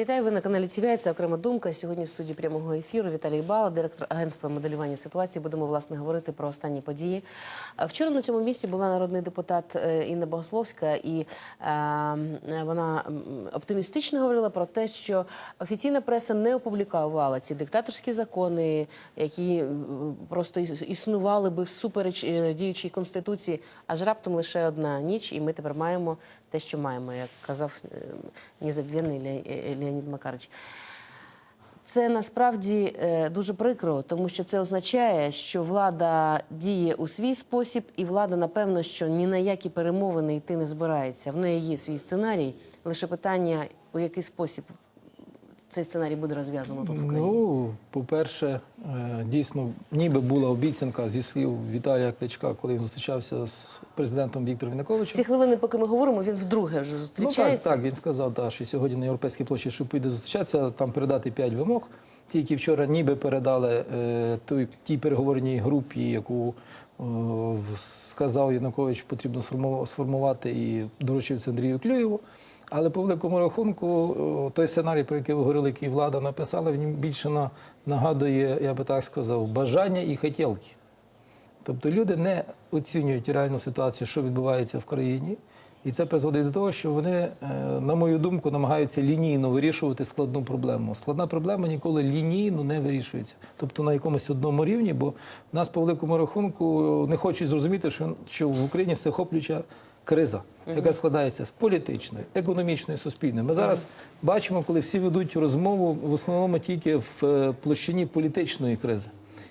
Вітаю, ви на каналі ТВА. Це окрема думка. Сьогодні в студії прямого ефіру Віталій Бала, директор агентства моделювання ситуації. Будемо власне говорити про останні події. Вчора на цьому місці була народний депутат е, Інна Богословська, і е, вона оптимістично говорила про те, що офіційна преса не опублікувала ці диктаторські закони, які просто існували би всупереч е, діючій конституції. Аж раптом лише одна ніч, і ми тепер маємо те, що маємо, як казав е, Ле- е, Леонід Макарич. Це насправді е, дуже прикро, тому що це означає, що влада діє у свій спосіб, і влада, напевно, що ні на які перемовини йти не збирається. В неї є свій сценарій. Лише питання, у який спосіб цей сценарій буде розв'язано тут в країні. Ну, по-перше, е, дійсно, ніби була обіцянка зі слів Віталія Кличка, коли він зустрічався з президентом Віктором Януковичем. Ці хвилини, поки ми говоримо, він вдруге вже Ну так, так, він сказав, да, що сьогодні на європейській площі, що піде зустрічатися, там передати п'ять вимог. Ті, які вчора ніби передали е, той, тій переговорній групі, яку е, сказав Янукович, потрібно сформувати і доручив Андрію Клюєву. Але по великому рахунку, той сценарій, про який ви говорили, який влада написала, він більше нагадує, я би так сказав, бажання і хотілки. Тобто люди не оцінюють реальну ситуацію, що відбувається в країні, і це призводить до того, що вони, е, на мою думку, намагаються лінійно вирішувати складну проблему. Складна проблема ніколи лінійно не вирішується, тобто на якомусь одному рівні, бо в нас по великому рахунку не хочуть зрозуміти, що, в Україні всеохоплююча криза, яка складається з політичної, економічної, суспільної. Ми зараз бачимо, коли всі ведуть розмову в основному тільки в е, площині політичної кризи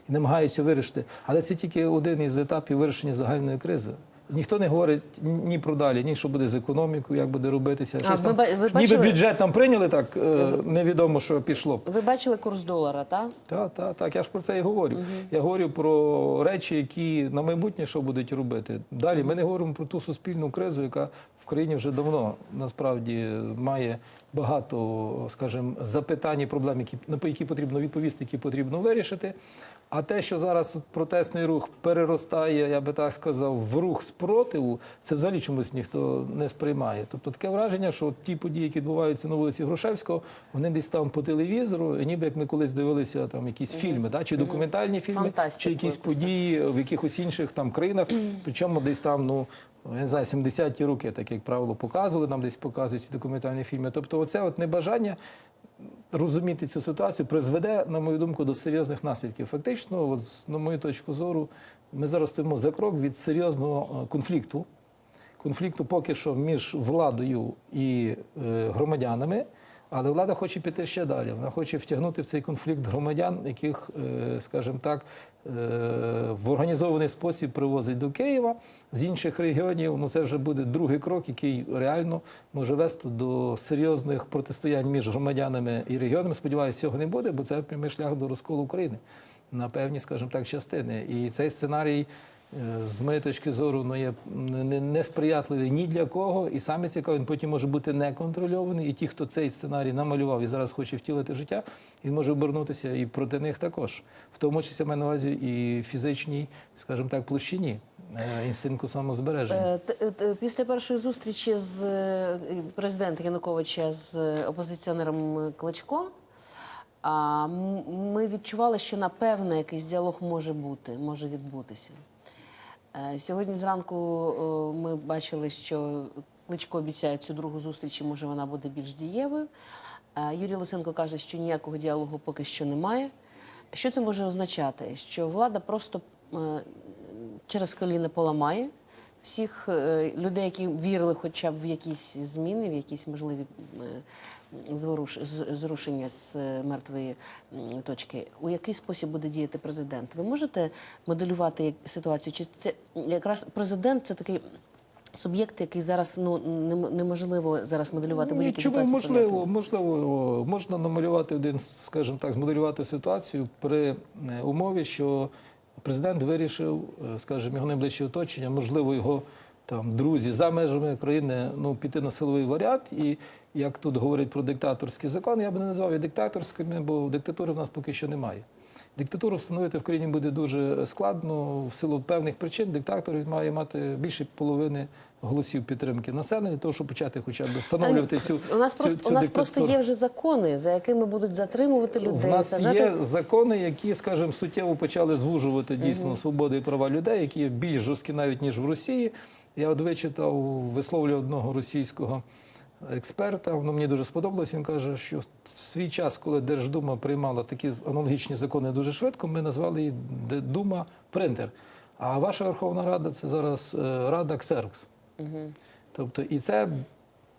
і намагаються вирішити. Але це тільки один із етапів вирішення загальної кризи. Ніхто не говорить ні про далі, ні що буде з економікою, як буде робитися. А, Щось ви там, ба- ви ніби бюджет там прийняли, так е, невідомо, що пішло. Ви бачили курс долара, так? Так, так, так. Я ж про це і говорю. Я говорю про речі, які на майбутнє що будуть робити. Далі ми не говоримо про ту суспільну кризу, яка в країні вже давно насправді має багато, скажімо, запитань і проблем, які на які потрібно відповісти, які потрібно вирішити. А те, що зараз от протестний рух переростає, я би так сказав, в рух спротиву, це взагалі чомусь ніхто не сприймає. Тобто таке враження, що ті події, які відбуваються на вулиці Грушевського, вони десь там по телевізору, ніби як ми колись дивилися там якісь фільми, да, чи документальні фільми, Фантастику чи якісь події в якихось інших там країнах, причому десь там, ну. Я не знаю, 70-ті роки, так як правило, показували, нам десь показують ці документальні фільми. Тобто, оце от небажання розуміти цю ситуацію призведе, на мою думку, до серйозних наслідків. Фактично, от, на мою точку зору, ми зараз стоїмо за крок від серйозного е, конфлікту. Конфлікту поки що між владою і е, громадянами, але влада хоче піти ще далі. Вона хоче втягнути в цей конфлікт громадян, яких, е, скажімо так, е, в організований спосіб привозить до Києва з інших регіонів. Ну це вже буде другий крок, який реально може вести до серйозних протистоянь між громадянами і регіонами. Сподіваюся, цього не буде, бо це прямий шлях до розколу України на певні, скажімо так, частини. І цей сценарій. Е, З моєї точки зору, ну, є не- не- несприятливий ні для кого, і саме цікаво, він потім може бути неконтрольований. І ті, хто цей сценарій намалював і зараз хоче втілити життя, він може обернутися і проти них також, в тому числі маю на увазі і фізичній, скажімо так, площині е, інстинкту самозбереження. Е, Після першої зустрічі з президента Януковича з опозиціонером Кличко, ми відчували, що напевно якийсь діалог може бути, може відбутися. Е, Сьогодні зранку е, ми бачили, що Кличко обіцяє цю другу зустріч, і може вона буде більш дієвою. Е, Юрій Лисенко каже, що ніякого діалогу поки що немає. Що це може означати? Що влада просто через коліна поламає всіх е, людей, які вірили хоча б в якісь зміни, в якісь можливі е, зрушення з е, мертвої точки. У який спосіб буде діяти президент? Ви можете моделювати ситуацію? Чи це якраз президент це такий суб'єкт, який зараз ну нем- неможливо зараз моделювати будь-які Ну, Чому можливо, можливо, можна намалювати один, скажімо так, змоделювати ситуацію при умові, що президент вирішив, е, скажімо, його найближче оточення, можливо, його там друзі за межами країни ну, піти на силовий варіант. І як тут говорять про диктаторські закони, я би не назвав їх диктаторськими, бо диктатури в нас поки що немає. Диктатуру встановити в країні буде дуже складно в силу певних причин. Диктатор має мати більше половини голосів підтримки населення, того, щоб почати хоча б встановлювати цю у нас цю- просто цю у нас диктатуру. просто є вже закони, за якими будуть затримувати людей, В нас сажати. є закони, які, скажімо, суттєво почали звужувати дійсно свободи і права людей, які є більш жорсткі навіть ніж в Росії. Я от вичитав висловлювання одного російського експерта. Воно мені дуже сподобалось. Він каже, що в свій час, коли Держдума приймала такі аналогічні закони дуже швидко, ми назвали її Дума принтер. А ваша Верховна Рада це зараз е, Рада Ксерокс. Тобто, і це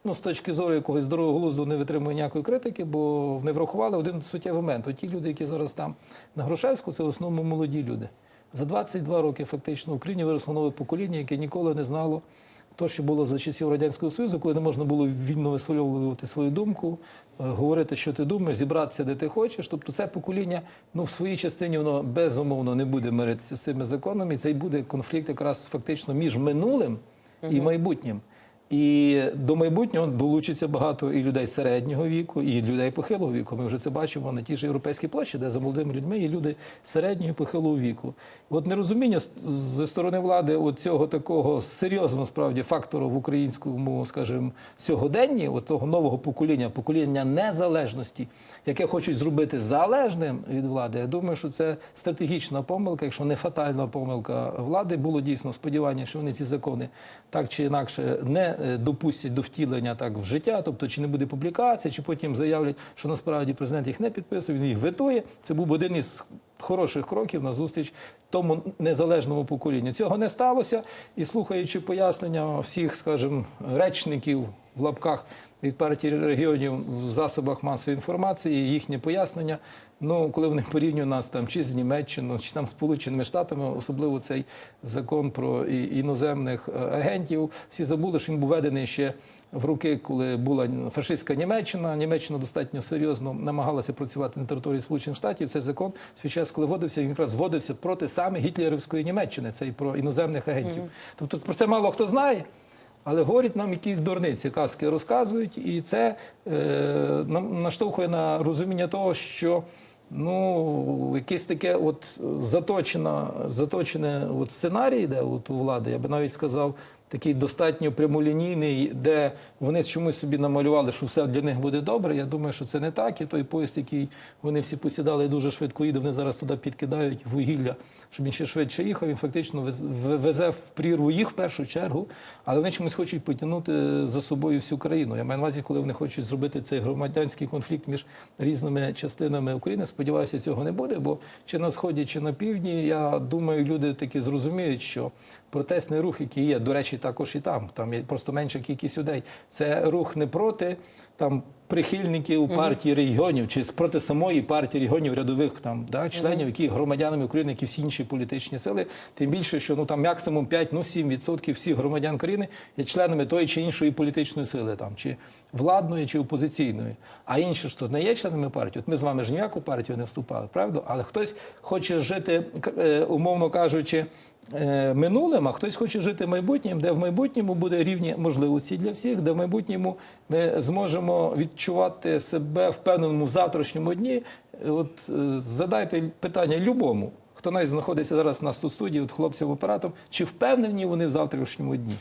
ну, з точки зору якогось здорового глузду не витримує ніякої критики, бо вони врахували один суттєвий момент. От ті люди, які зараз там на Грушевську, це в основному молоді люди. За 22 роки фактично в Україні виросло нове покоління, яке ніколи не знало то, що було за часів Радянського Союзу, коли не можна було вільно висловлювати свою думку, е, говорити, що ти думаєш, зібратися, де ти хочеш. Тобто це покоління ну, в своїй частині воно безумовно не буде миритися з цими законами. І це й буде конфлікт якраз фактично між минулим і майбутнім. І до майбутнього долучиться багато і людей середнього віку, і людей похилого віку. Ми вже це бачимо на тій ж європейській площі, де за молодими людьми є люди середнього і похилого віку. От нерозуміння зі сторони влади от цього такого серйозного справді фактору в українському, скажімо, сьогоденні, от того нового покоління, покоління незалежності, яке хочуть зробити залежним від влади. Я думаю, що це стратегічна помилка, якщо не фатальна помилка влади. Було дійсно сподівання, що вони ці закони так чи інакше не допустять до втілення так в життя, тобто чи не буде публікації, чи потім заявлять, що насправді президент їх не підписує, він їх витує. Це був один із хороших кроків на зустріч тому незалежному поколінню. Цього не сталося, і слухаючи пояснення всіх, скажімо, речників в лапках від партії регіонів в засобах масової інформації, їхнє пояснення. Ну, коли вони порівнюють нас там чи з Німеччиною, чи там Сполученими Штатами, особливо цей закон про іноземних е, агентів, всі забули, що він був введений ще в роки, коли була фашистська Німеччина. Німеччина достатньо серйозно намагалася працювати на території Сполучених Штатів. Цей закон свій час, коли вводився, він якраз вводився проти саме гітлерівської Німеччини, це і про іноземних агентів. Тобто про це мало хто знає. Але говорять нам якісь дурниці, казки розказують, і це е, наштовхує на розуміння того, що ну, якесь таке от заточена, заточене от сценарій, де от у влади, я би навіть сказав, такий достатньо прямолінійний, де вони чомусь собі намалювали, що все для них буде добре. Я думаю, що це не так. І той поїзд, який вони всі посідали дуже швидко їде, вони зараз туди підкидають вугілля, щоб він ще швидше їхав. Він фактично везе в прірву їх в першу чергу, але вони чомусь хочуть потягнути за собою всю країну. Я маю на увазі, коли вони хочуть зробити цей громадянський конфлікт між різними частинами України. Сподіваюся, цього не буде, бо чи на сході, чи на півдні, я думаю, люди таки зрозуміють, що протестний рух, який є, до речі, також і там. Там є просто менша кількість людей. Це рух не проти там прихильників партії регіонів чи проти самої партії регіонів рядових там да, членів, які громадянами України, які всі інші політичні сили. Тим більше, що ну там максимум 5, ну 7% всіх громадян країни є членами тої чи іншої політичної сили, там чи владної, чи опозиційної. А інші ж то не є членами партії. От ми з вами ж ніяку партію не вступали, правда? Але хтось хоче жити, е, умовно кажучи. е, Минулим, а хтось хоче жити майбутнім, де в майбутньому буде рівні можливості для всіх, де в майбутньому ми зможемо відчувати себе впевненому в завтрашньому дні. От е, задайте питання любому, хто навіть знаходиться зараз у нас тут студії, от хлопців оператором, чи впевнені вони в завтрашньому дні?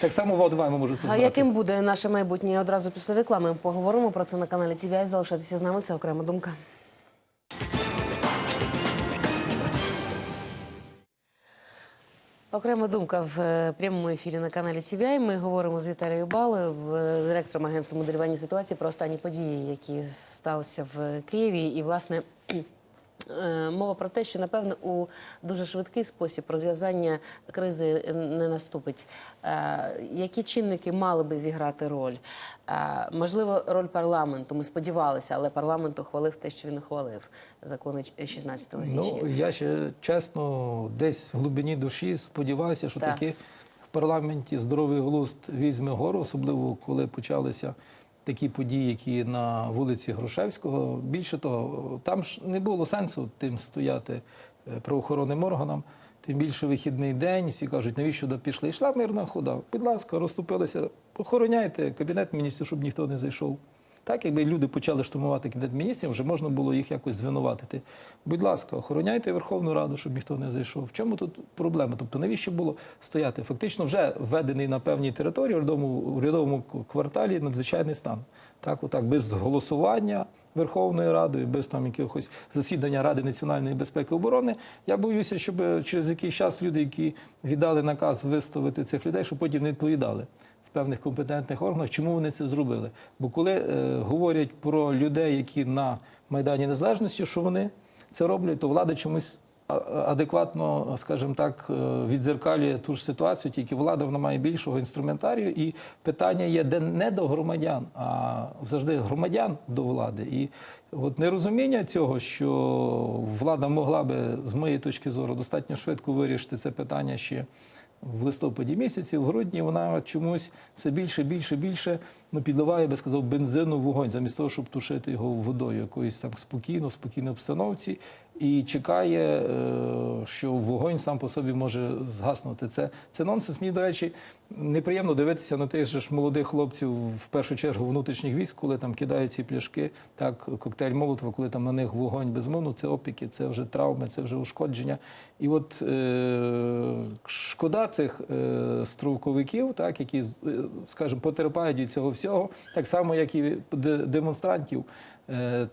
Так само Вадваймо може це А яким буде наше майбутнє? Одразу після реклами поговоримо про це на каналі TVI. Залишайтеся з нами. Це окрема думка. Окрема думка в е, прямому ефірі на каналі TVI. Ми говоримо з Віталією Балою, е, з директором агентства моделювання ситуації про останні події, які сталися в Києві. І, власне, мова про те, що напевно у дуже швидкий спосіб розв'язання кризи не наступить. Е, Які чинники мали би зіграти роль? Е, Можливо, роль парламенту. Ми сподівалися, але парламент ухвалив те, що він ухвалив закони 16 січня. Ну, я ще чесно, десь в глибині душі сподіваюся, що Так. таки в парламенті здоровий глузд візьме гору, особливо коли почалися такі події, які на вулиці Грушевського. Більше того, там ж не було сенсу тим стояти е, правоохоронним органам. Тим більше вихідний день, всі кажуть, навіщо туди пішли? Йшла мирна хода. Будь ласка, розступилися, охороняйте кабінет міністрів, щоб ніхто не зайшов. Так, якби люди почали штурмувати кабінет міністрів, вже можна було їх якось звинуватити. Будь ласка, охороняйте Верховну Раду, щоб ніхто не зайшов. В чому тут проблема? Тобто, навіщо було стояти? Фактично, вже введений на певній території урядовому, урядовому кварталі надзвичайний стан. Так, отак, без голосування. Верховною Радою, без там якихось засідання Ради національної безпеки і оборони. Я боюся, щоб через якийсь час люди, які віддали наказ виставити цих людей, щоб потім не відповідали певних компетентних органах, чому вони це зробили. Бо коли е, говорять про людей, які на Майдані Незалежності, що вони це роблять, то влада чомусь адекватно, скажімо так, е, відзеркалює ту ж ситуацію, тільки влада вона має більшого інструментарію, і питання є де не до громадян, а завжди громадян до влади. І от нерозуміння цього, що влада могла би, з моєї точки зору, достатньо швидко вирішити це питання ще. В листопаді місяці, в грудні вона чомусь все більше, більше, більше ну, підливає, я би сказав, бензину в вогонь, замість того, щоб тушити його водою якоюсь там спокійно, в спокійній обстановці, і чекає, е, що вогонь сам по собі може згаснути. Це, це нонсенс. Мені, до речі, неприємно дивитися на тих же ж молодих хлопців, в першу чергу внутрішніх військ, коли там кидають ці пляшки, так, коктейль Молотова, коли там на них вогонь безмовно, це опіки, це вже травми, це вже ушкодження. І от е, шкода цих е, строковиків, так, які, е, скажімо, потерпають від цього всього, так само, як і де- демонстрантів, е,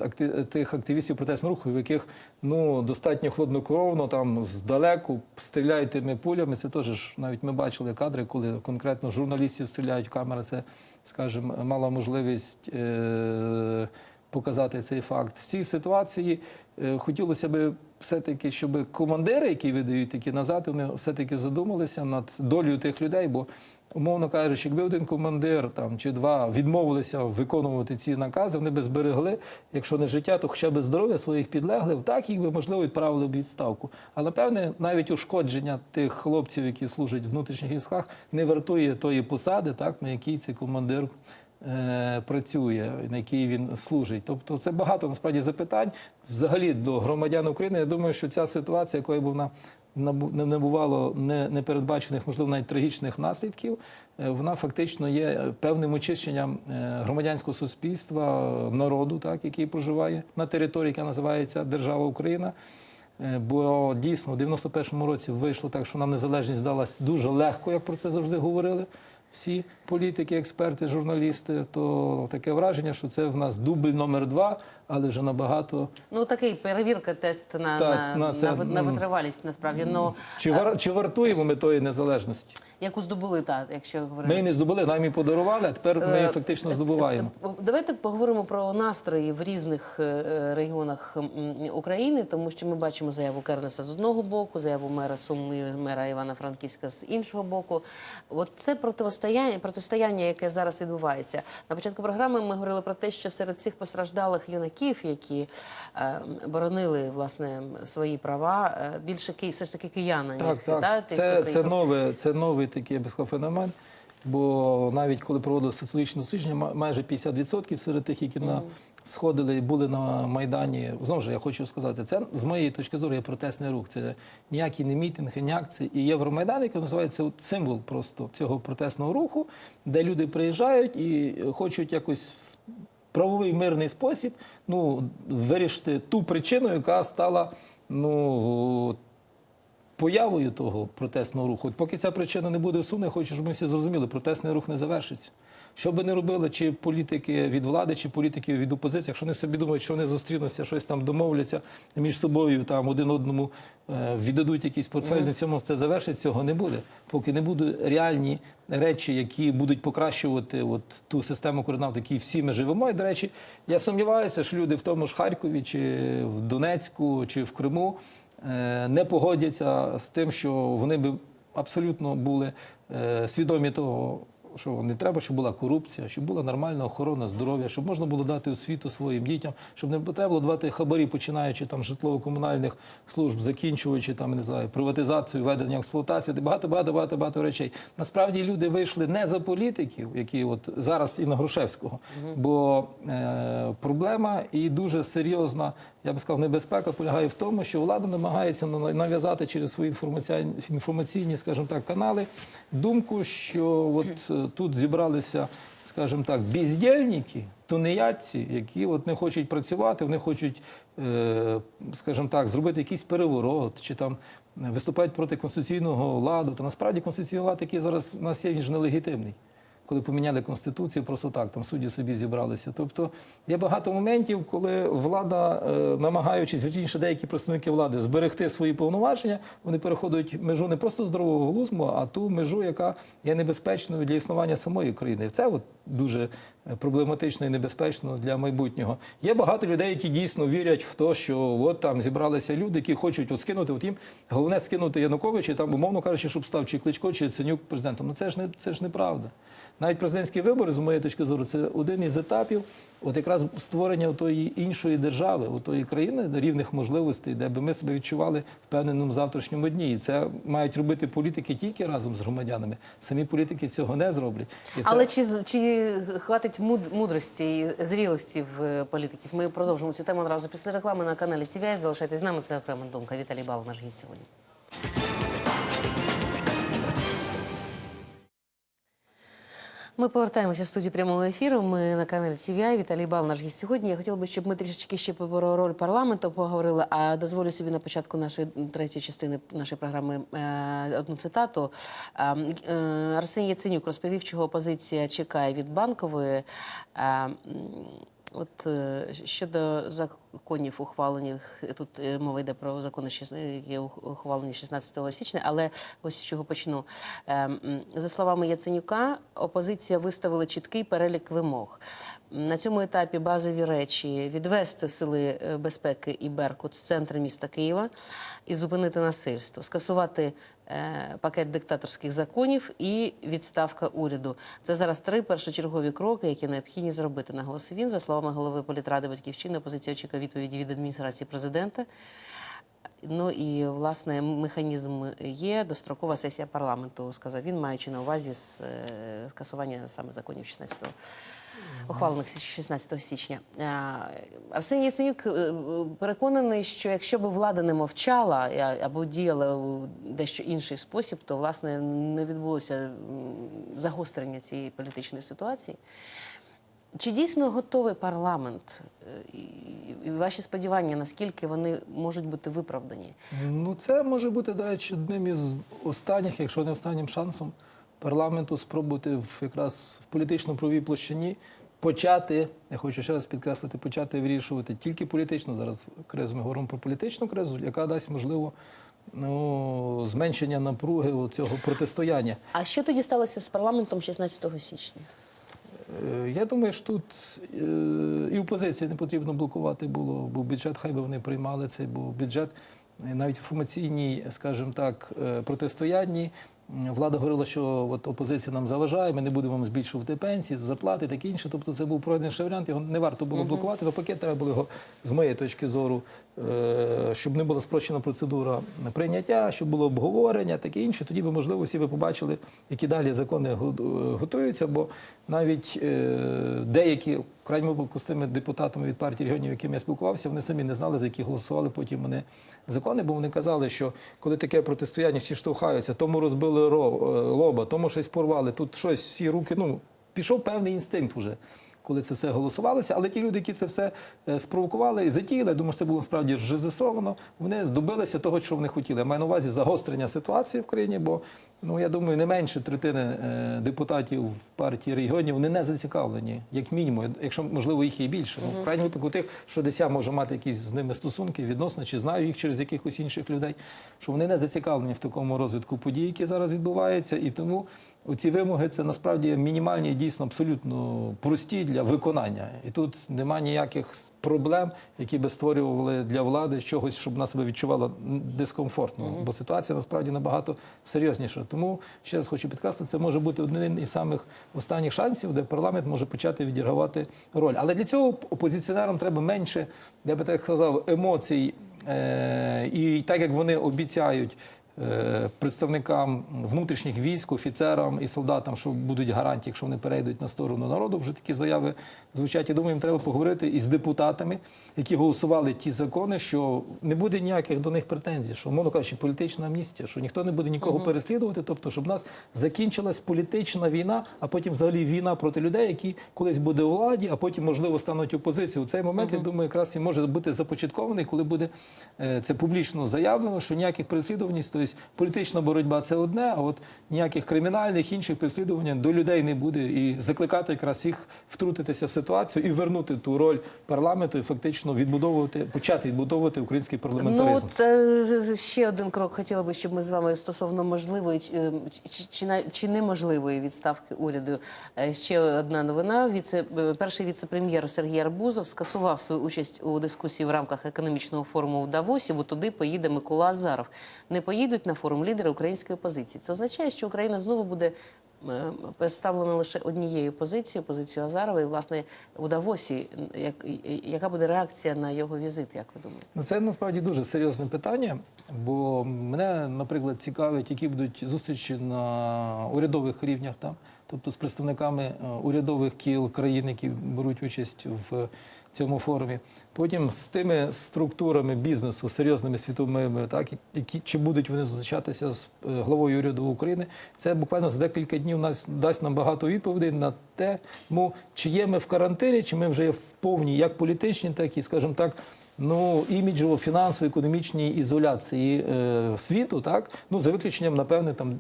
тих активістів протестного руху, в яких ну, достатньо хладнокровно, там здалеку стріляють тими пулями. Це теж навіть ми бачили кадри, коли конкретно журналістів стріляють в камери. Це, скажімо, мала можливість. Е, показати цей факт. В цій ситуації е, хотілося б все-таки, щоб командири, які видають такі назад, вони все-таки задумалися над долею тих людей, бо, умовно кажучи, якби один командир там, чи два відмовилися виконувати ці накази, вони би зберегли, якщо не життя, то хоча б здоров'я своїх підлеглих, так їх би, можливо, відправили б відставку. Але, напевне, навіть ушкодження тих хлопців, які служать в внутрішніх військах, не вартує тої посади, так, на якій цей командир працює, на якій він служить. Тобто це багато насправді запитань взагалі до громадян України. Я думаю, що ця ситуація, якої б вона не бувало непередбачених, можливо, навіть трагічних наслідків, е, вона фактично є певним очищенням е, громадянського суспільства, е, народу, так, який проживає на території, яка називається Держава Україна. Е, Бо дійсно в 91-му році вийшло так, що нам незалежність здалась дуже легко, як про це завжди говорили всі політики, експерти, журналісти. То таке враження, що це в нас дубль номер два, але вже набагато. Ну такий перевірка, тест на, Так, на, на це, на, на витривалість насправді. Ну Чи, вар, чи вартуємо ми тої незалежності? Яку здобули, так, якщо говорити. Ми її не здобули, нам її подарували, а тепер ми її Е, фактично здобуваємо. Давайте поговоримо про настрої в різних е, регіонах України, тому що ми бачимо заяву Кернеса з одного боку, заяву мера Сум і мера Івана-Франківська з іншого боку. От це протистояння, протистояння, яке зараз відбувається. На початку програми ми говорили про те, що серед цих постраждалих юнаків, які е, боронили власне свої права, е, більше ки- все ж таки кияни. Так, їх, так. та, тих, це, це, нове, це новий такий я би сказав, феномен. Бо навіть коли проводили соціологічне дослідження, майже 50% серед тих, які на сходили і були на Майдані. Знову ж я хочу сказати, це з моєї точки зору є протестний рух. Це ніякий не мітинг, і не акції. І Євромайдан, який називається символ просто цього протестного руху, де люди приїжджають і хочуть якось в правовий мирний спосіб ну, вирішити ту причину, яка стала ну, появою того протестного руху. От поки ця причина не буде усунена, я хочу, щоб ми всі зрозуміли, протестний рух не завершиться. Що би не робили, чи політики від влади, чи політики від опозиції, якщо вони собі думають, що вони зустрінуться, щось там домовляться між собою, там один одному е, віддадуть якийсь портфель, на цьому це завершиться, цього не буде. Поки не будуть реальні речі, які будуть покращувати от ту систему координат, в якій всі ми живемо. І, до речі, я сумніваюся, що люди в тому ж Харкові, чи в Донецьку, чи в Криму не погодяться з тим, що вони би абсолютно були е, свідомі того, що не треба, щоб була корупція, щоб була нормальна охорона здоров'я, щоб можна було дати освіту своїм дітям, щоб не треба було давати хабарі, починаючи там житлово-комунальних служб, закінчуючи там не знаю, приватизацію, ведення експлуатацію, багато, багато, багато, багато речей. Насправді люди вийшли не за політиків, які от зараз і на Грушевського, бо е, проблема і дуже серйозна, я би сказав, небезпека полягає в тому, що влада намагається на- нав'язати через свої інформаційні, інформаційні, скажімо так, канали думку, що от е, тут зібралися скажімо так, бездільники, тунеядці, які от не хочуть працювати, вони хочуть, е, скажімо так, зробити якийсь переворот чи там виступають проти конституційного ладу. Та насправді конституційний лад, який зараз у нас є, він ж нелегітимний. Коли поміняли конституцію, просто так там судді собі зібралися. Тобто є багато моментів, коли влада, е, намагаючись вірніше, деякі представники влади зберегти свої повноваження, вони переходять межу не просто здорового глузду, а ту межу, яка є небезпечною для існування самої країни. Це от дуже е, проблематично і небезпечно для майбутнього. Є багато людей, які дійсно вірять в те, що от там зібралися люди, які хочуть от скинути. От їм головне скинути Януковича, там, умовно кажучи, щоб став чи Кличко, чи Ценюк президентом. Ну це ж не це ж неправда. Навіть президентські вибори, з моєї точки зору, це один із етапів, от якраз створення тої іншої держави, тої країни рівних можливостей, де би ми себе відчували впевненому завтрашньому дні. І це мають робити політики тільки разом з громадянами. Самі політики цього не зроблять. І Але те- чи, чи хватить муд- мудрості і зрілості в е, політиків? Ми продовжимо цю тему одразу після реклами на каналі TVI. Залишайтесь з нами. Це окрема думка. Віталій Бал, наш гість сьогодні. Ми повертаємося в студію прямого ефіру. Ми на каналі TVI. Віталій Бал, наш гість сьогодні. Я хотіла би, щоб ми трішечки ще про роль парламенту поговорили. А дозволю собі на початку нашої третьої частини нашої програми е, одну цитату. Е, Арсеній Яценюк розповів, чого опозиція чекає від банкової. Е, От е, щодо законів, ухвалених тут е, мова йде про закони, які ухвалені 16 січня, але ось з чого почну. Е, За словами Яценюка, опозиція виставила чіткий перелік вимог. На цьому етапі базові речі відвести сили е, безпеки і Беркут з центру міста Києва і зупинити насильство, скасувати е, пакет диктаторських законів і відставка уряду. Це зараз три першочергові кроки, які необхідні зробити. Наголосив він. За словами голови політради батьківщини, опозиція очікує відповіді від адміністрації президента. Ну і власне механізм є дострокова сесія парламенту, сказав він, маючи на увазі е, скасування саме законів 16 ухвалених 16 січня. Е, Арсеній Яценюк е, переконаний, що якщо б влада не мовчала е, або діяла у дещо інший спосіб, то власне не відбулося загострення цієї політичної ситуації. Чи дійсно готовий парламент і ваші сподівання, наскільки вони можуть бути виправдані? Ну, це може бути, до речі, одним із останніх, якщо не останнім шансом парламенту спробувати в якраз в політично-правовій площині почати, я хочу ще раз підкреслити, почати вирішувати тільки політичну зараз кризу. Ми говоримо про політичну кризу, яка дасть можливо ну, зменшення напруги цього протистояння. А що тоді сталося з парламентом 16 січня? Е, Я думаю, що тут е, і опозиції не потрібно блокувати було, був бюджет, хай би вони приймали цей був бюджет. Е, Навіть в інформаційній, скажімо так, протистоянні влада говорила, що от опозиція нам заважає, ми не будемо вам збільшувати пенсії, зарплати, таке інше. Тобто це був пройдений варіант, його не варто було блокувати. Навпаки, треба було його, з моєї точки зору, е, щоб не була спрощена процедура прийняття, щоб було обговорення, таке інше. Тоді би, можливо, всі би побачили, які далі закони е, готуються, бо навіть е, деякі, в крайньому випадку, з тими депутатами від партії регіонів, якими я спілкувався, вони самі не знали, за які голосували потім вони закони, бо вони казали, що коли таке протистояння всі штовхаються, тому розбили ро- лоба, тому щось порвали, тут щось всі руки, ну, пішов певний інстинкт вже. Коли це все голосувалося, але ті люди, які це все е, спровокували і затіяли, я думаю, це було насправді режисовано, вони здобилися того, що вони хотіли. Я маю на увазі загострення ситуації в країні, бо ну я думаю, не менше третини е, депутатів в партії регіонів вони не зацікавлені, як мінімум, якщо можливо їх і більше. Ну, в крайньому випадку тих, що десь я можу мати якісь з ними стосунки відносно, чи знаю їх через якихось інших людей, що вони не зацікавлені в такому розвитку подій, які зараз відбуваються, і тому. Оці вимоги це насправді мінімальні, і дійсно абсолютно прості для виконання. І тут нема ніяких проблем, які би створювали для влади чогось, щоб вона себе відчувала дискомфортно. Бо ситуація насправді набагато серйозніша. Тому ще раз хочу підкреслити, це може бути один із самих останніх шансів, де парламент може почати відігравати роль. Але для цього опозиціонерам треба менше, я би так сказав, емоцій. Е, і так як вони обіцяють представникам внутрішніх військ, офіцерам і солдатам, що будуть гарантії, якщо вони перейдуть на сторону народу. Вже такі заяви звучать. Я думаю, їм треба поговорити із депутатами, які голосували ті закони, що не буде ніяких до них претензій, що мовно кажучи, політична амністія, що ніхто не буде нікого переслідувати, тобто, щоб в нас закінчилась політична війна, а потім взагалі війна проти людей, які колись буде у владі, а потім можливо стануть опозицією. У цей момент я думаю, якраз і може бути започаткований, коли буде е, це публічно заявлено, що ніяких переслідувань, тобто політична боротьба це одне, а от ніяких кримінальних інших переслідувань до людей не буде, і закликати якраз їх втрутитися в ситуацію і вернути ту роль парламенту, і фактично відбудовувати, почати відбудовувати український Ну парламентаризм. от е, ще один крок хотіла би, щоб ми з вами стосовно можливої чи, чи, чи, чи неможливої відставки уряду. Е, Ще одна новина. Віце е, перший віце-прем'єр Сергій Арбузов скасував свою участь у дискусії в рамках економічного форуму в Давосі, бо туди поїде Микола Азаров. Не поїдуть на форум лідери української опозиції. Це означає, що Україна знову буде. е, Представлена лише однією позицією, позицією Азарова, і власне у Давосі, як, яка буде реакція на його візит, як ви думаєте? Ну, Це насправді дуже серйозне питання, бо мене, наприклад, цікавить, які будуть зустрічі на урядових рівнях там, тобто з представниками е, урядових кіл країн, які беруть участь в цьому форумі. Потім з тими структурами бізнесу, серйозними світовими, так які чи будуть вони зустрічатися з е, главою уряду України. Це буквально за декілька днів нас дасть нам багато відповідей на те, чи є ми в карантині, чи ми вже в повній як політичній, так і, скажімо так, ну, іміджово фінансово економічній ізоляції е, світу, так ну за виключенням, напевне, там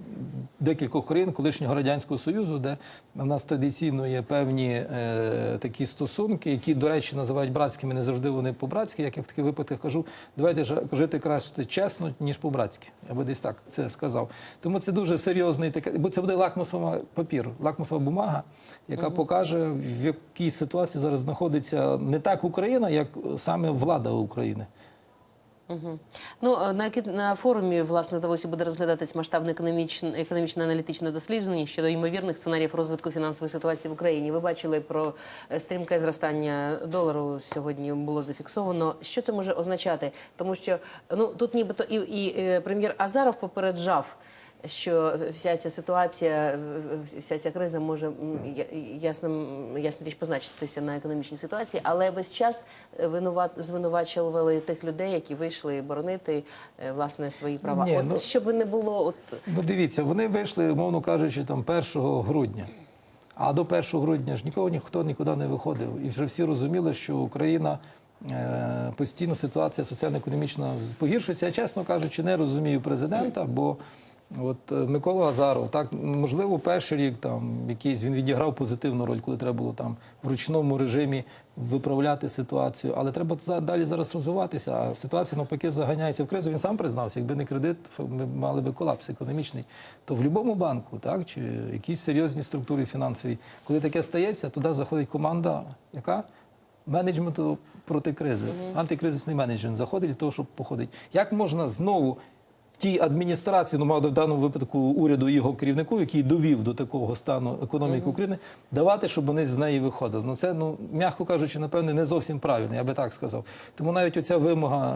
декількох країн колишнього радянського союзу, де в нас традиційно є певні е, такі стосунки, які, до речі, називають братськими, не завжди вони по-братськи. Як я в таких випадках кажу, давайте ж жити краще чесно, ніж по-братськи. Я би десь так це сказав. Тому це дуже серйозний таке, бо це буде лакмусова папір, лакмусова бумага, яка покаже, в якій ситуації зараз знаходиться не так Україна, як саме влада України. Угу. Ну е, на, на форумі власне Давосі буде розглядатись масштабне економічне економічне аналітичне дослідження щодо ймовірних сценаріїв розвитку фінансової ситуації в Україні. Ви бачили про е, стрімке зростання долару сьогодні було зафіксовано. Що це може означати? Тому що ну тут нібито і, і е, прем'єр Азаров попереджав. Що вся ця ситуація, вся ця криза може ясним, ясна річ позначитися на економічній ситуації, але весь час е, винуват звинувачували тих людей, які вийшли боронити е, власне свої права. Ні, от ну- щоб не було, от Ну, дивіться, вони вийшли, умовно кажучи, там 1 грудня. А до 1 грудня ж нікого ніхто нікуди не виходив. І вже всі розуміли, що Україна е, постійно ситуація соціально-економічна погіршується. Я, чесно кажучи, не розумію президента, бо от е, Микола Азаров, так можливо, перший рік там якийсь він відіграв позитивну роль, коли треба було там в ручному режимі виправляти ситуацію. Але треба далі зараз розвиватися. А ситуація навпаки заганяється в кризу. Він сам признався, якби не кредит, ми мали би колапс економічний. То в будь-якому банку, так чи якісь серйозні структури фінансові, коли таке стається, туди заходить команда, яка менеджменту проти кризи, антикризисний менеджмент заходить для того, щоб походить. Як можна знову тій адміністрації, ну мав в даному випадку уряду і його керівнику, який довів до такого стану економіки України, давати, щоб вони з неї виходили. Ну це ну м'яко кажучи, напевне, не зовсім правильно, я би так сказав. Тому навіть оця вимога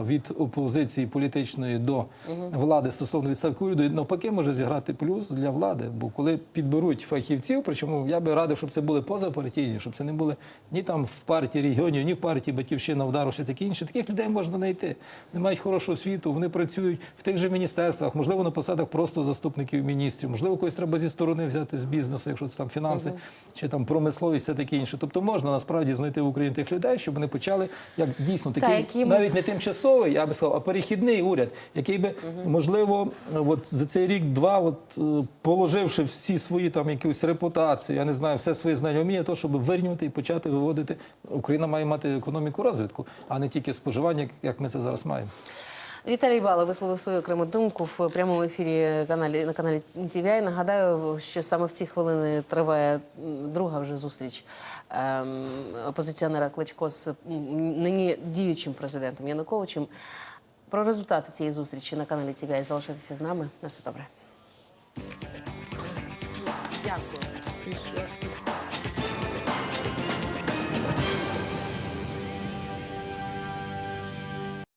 е, від опозиції політичної до влади стосовно відставки уряду навпаки може зіграти плюс для влади. Бо коли підберуть фахівців, причому я би радив, щоб це були позапартійні, щоб це не були ні там в партії регіонів, ні в партії Батьківщина, вдару, ще такі інші. Таких людей можна знайти. Вони мають хорошу освіту, вони працюють в тих же міністерствах, можливо, на посадах просто заступників міністрів, можливо, когось треба зі сторони взяти з бізнесу, якщо це там фінанси чи там промисловість, все таке інше. Тобто можна насправді знайти в Україні тих людей, щоб вони почали як дійсно такий Та, які- навіть не тимчасовий, я би сказав, а перехідний уряд, який би можливо, от за цей рік-два, от е, положивши всі свої там якусь репутацію, я не знаю, все свої знання, вміння, то щоб вирівняти і почати виводити. Україна має мати економіку розвитку, а не тільки споживання, як ми це зараз маємо. Віталій Бала висловив свою окрему думку в прямому ефірі каналі на каналі TVI. Нагадаю, що саме в ці хвилини триває друга вже зустріч ем, опозиціонера Кличко з нині діючим президентом Януковичем. Про результати цієї зустрічі на каналі TVI залишайтеся з нами. На все добре. Дякую.